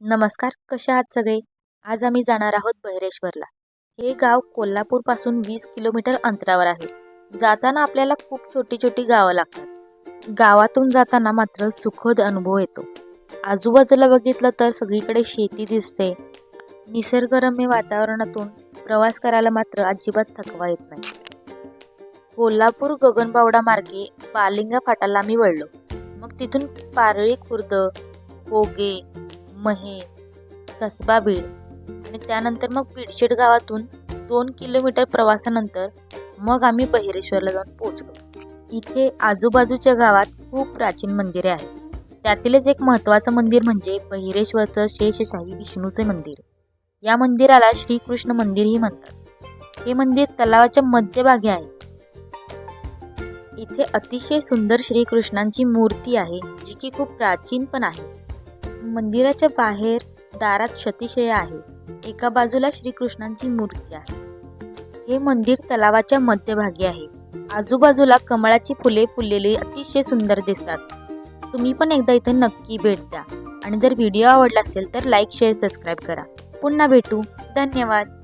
नमस्कार कसे आहात सगळे? आज आम्ही जाणार आहोत बहिरेश्वरला. हे गाव कोल्हापूरपासून वीस किलोमीटर अंतरावर आहे. जाताना आपल्याला खूप छोटी छोटी गावं लागतात. गावातून जाताना मात्र सुखद अनुभव येतो. आजूबाजूला बघितलं तर सगळीकडे शेती दिसते. निसर्गरम्य वातावरणातून प्रवास करायला मात्र अजिबात थकवा येत नाही. कोल्हापूर गगनबावडा मार्गे पालिंगा फाटाला आम्ही वळलो. मग तिथून पारळी खुर्द पोगे महे कसबा बीड आणि त्यानंतर मग बीडशेड गावातून दोन किलोमीटर प्रवासानंतर मग आम्ही बहिरेश्वरला जाऊन पोचलो इथे आजूबाजूच्या गावात खूप प्राचीन मंदिरे आहेत. त्यातीलच एक महत्त्वाचं मंदिर म्हणजे बहिरेश्वरचं शेषशाही विष्णूचे मंदिर. या मंदिराला श्रीकृष्ण मंदिरही म्हणतात. हे मंदिर तलावाच्या मध्यभागी आहे. इथे अतिशय सुंदर श्रीकृष्णांची मूर्ती आहे जी की खूप प्राचीन पण आहे. मंदिराच्या बाहेर दारात शतीशय आहे. एका बाजूला श्रीकृष्णांची मूर्ती आहे. हे मंदिर तलावाच्या मध्यभागी आहे. आजूबाजूला कमळाची फुले फुललेली अतिशय सुंदर दिसतात. तुम्ही पण एकदा इथे नक्की भेट द्या. आणि जर व्हिडिओ आवडला असेल तर लाईक शेअर सबस्क्राईब करा. पुन्हा भेटू. धन्यवाद.